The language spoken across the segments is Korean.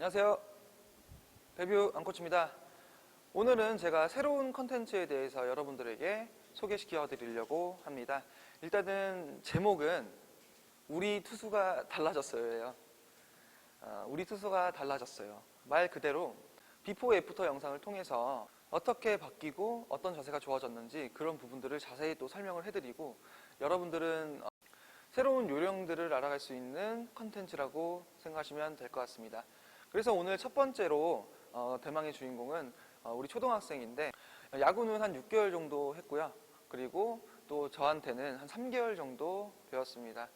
안녕하세요. 데뷔 안코치입니다. 오늘은 제가 새로운 컨텐츠에 대해서 여러분들에게 소개시켜 드리려고 합니다. 일단은 제목은 우리 투수가 달라졌어요예요. 아, 우리 투수가 달라졌어요. 말 그대로 비포 애프터 영상을 통해서 어떻게 바뀌고 어떤 자세가 좋아졌는지 그런 부분들을 자세히 또 설명을 해드리고 여러분들은 어, 새로운 요령들을 알아갈 수 있는 컨텐츠라고 생각하시면 될 것 같습니다. 그래서 오늘 첫 번째로 어, 대망의 주인공은 어, 우리 초등학생인데 야구는 한 6개월 정도 했고요. 그리고 또 저한테는 한 3개월 정도 배웠습니다.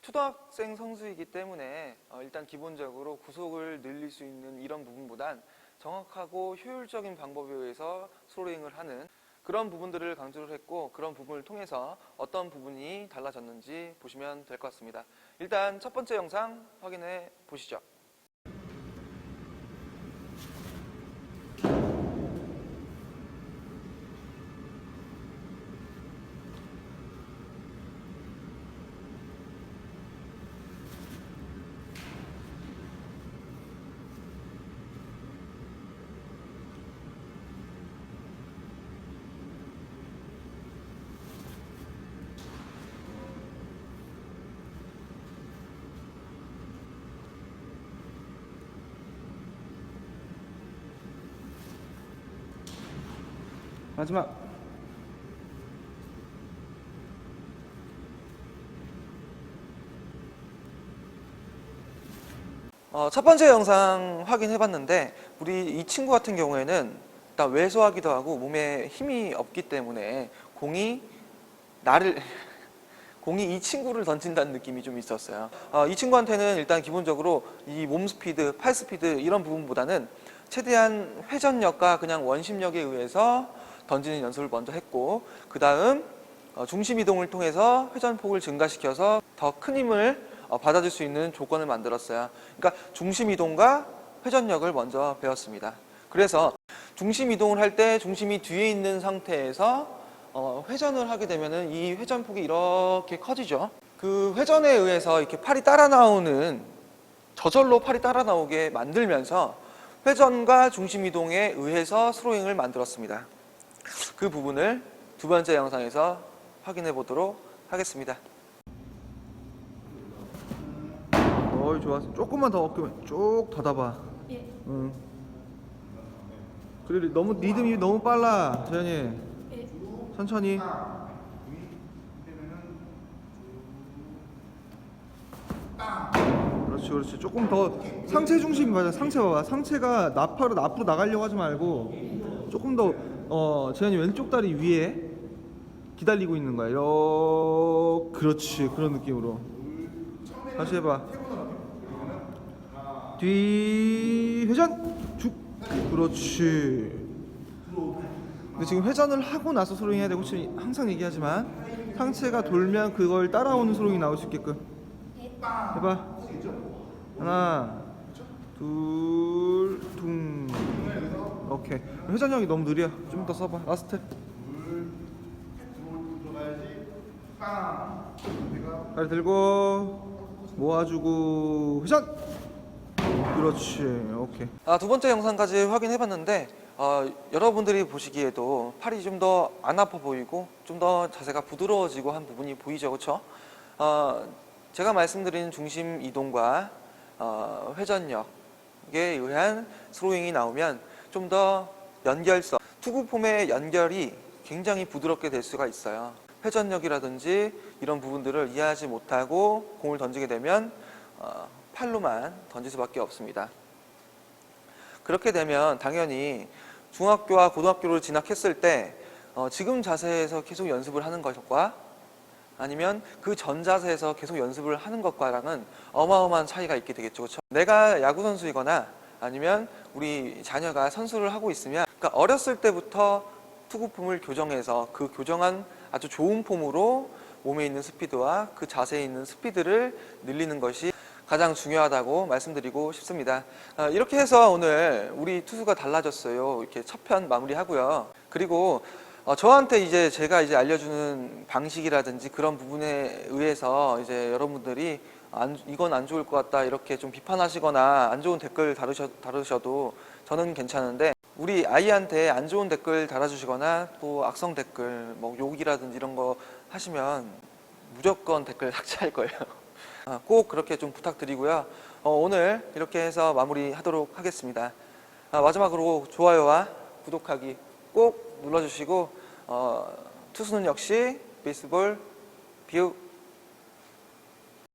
초등학생 선수이기 때문에 어, 일단 기본적으로 구속을 늘릴 수 있는 이런 부분보단 정확하고 효율적인 방법에 의해서 스로잉을 하는 그런 부분들을 강조를 했고 그런 부분을 통해서 어떤 부분이 달라졌는지 보시면 될 것 같습니다. 일단 첫 번째 영상 확인해 보시죠. 마지막 어, 첫 번째 영상 확인해 봤는데 우리 이 친구 같은 경우에는 일단 왜소하기도 하고 몸에 힘이 없기 때문에 공이 나를 공이 이 친구를 던진다는 느낌이 좀 있었어요. 어, 이 친구한테는 일단 기본적으로 이 몸 스피드, 팔 스피드 이런 부분보다는 최대한 회전력과 그냥 원심력에 의해서 던지는 연습을 먼저 했고 그 다음 중심 이동을 통해서 회전폭을 증가시켜서 더 큰 힘을 어, 받아줄 수 있는 조건을 만들었어요. 그러니까 중심 이동과 회전력을 먼저 배웠습니다. 그래서 중심 이동을 할 때 중심이 뒤에 있는 상태에서 어, 회전을 하게 되면은 이 회전폭이 이렇게 커지죠. 그 회전에 의해서 이렇게 팔이 따라 나오는 저절로 팔이 따라 나오게 만들면서 회전과 중심 이동에 의해서 스로잉을 만들었습니다. 그 부분을 두 번째 영상에서 확인해 보도록 하겠습니다. 어이 좋았어. 조금만 더 어깨 쭉 닫아봐. 예. 응. 그래 너무 리듬이 너무 빨라 재현이. 예. 천천히. 그렇지 그렇지. 조금 더 상체 중심 맞아 상체 봐봐 상체가 나파로 앞으로 나가려고 하지 말고 조금 더 어 재현이 왼쪽 다리 위에 기다리고 있는 거야. 이렇게. 그렇지. 그런 느낌으로. 다시 해봐. 뒤 회전. 쭉. 그렇지. 근데 지금 회전을 하고 나서 스로잉 해야 되고 지금 항상 얘기하지만 상체가 돌면 그걸 따라오는 스로잉이 나올 수 있게끔. 해봐. 하나 둘퉁 오케이. 회전력이 너무 느려 좀 더 써봐. 라스트. 다리 들고 모아주고. 회전 그렇지. 오케이. 아, 두 번째 영상까지 확인해 봤는데 어, 여러분들이 보시기에도 팔이 좀 더 안 아파 보이고 좀 더 자세가 부드러워지고 한 부분이 보이죠. 그렇죠? 어, 제가 말씀드린 중심 이동과 어, 회전력에 의한 스로잉이 나오면 좀 더 연결성 투구 폼의 연결이 굉장히 부드럽게 될 수가 있어요 회전력이라든지 이런 부분들을 이해하지 못하고 공을 던지게 되면 어, 팔로만 던질 수밖에 없습니다. 그렇게 되면 당연히 중학교와 고등학교를 진학했을 때 어, 지금 자세에서 계속 연습을 하는 것과 아니면 그 전 자세에서 계속 연습을 하는 것과랑은 어마어마한 차이가 있게 되겠죠. 그렇죠? 내가 야구 선수이거나 아니면 우리 자녀가 선수를 하고 있으면 그러니까 어렸을 때부터 투구 폼을 교정해서 그 교정한 아주 좋은 폼으로 몸에 있는 스피드와 그 자세에 있는 스피드를 늘리는 것이 가장 중요하다고 말씀드리고 싶습니다. 아, 이렇게 해서 오늘 우리 투수가 달라졌어요. 이렇게 첫 편 마무리하고요. 그리고 어, 저한테 이제 제가 이제 알려주는 방식이라든지 그런 부분에 의해서 이제 여러분들이 안, 이건 안 좋을 것 같다 이렇게 좀 비판하시거나 안 좋은 댓글 다루셔, 다루셔도 저는 괜찮은데 우리 아이한테 안 좋은 댓글 달아주시거나 또 악성 댓글 뭐 욕이라든지 이런 거 하시면 무조건 댓글 삭제할 거예요. 아, 꼭 그렇게 좀 부탁드리고요. 어, 오늘 이렇게 해서 마무리하도록 하겠습니다. 아, 마지막으로 좋아요와 구독하기 꼭 눌러주시고 어, 투수는 역시 베이스볼 뷰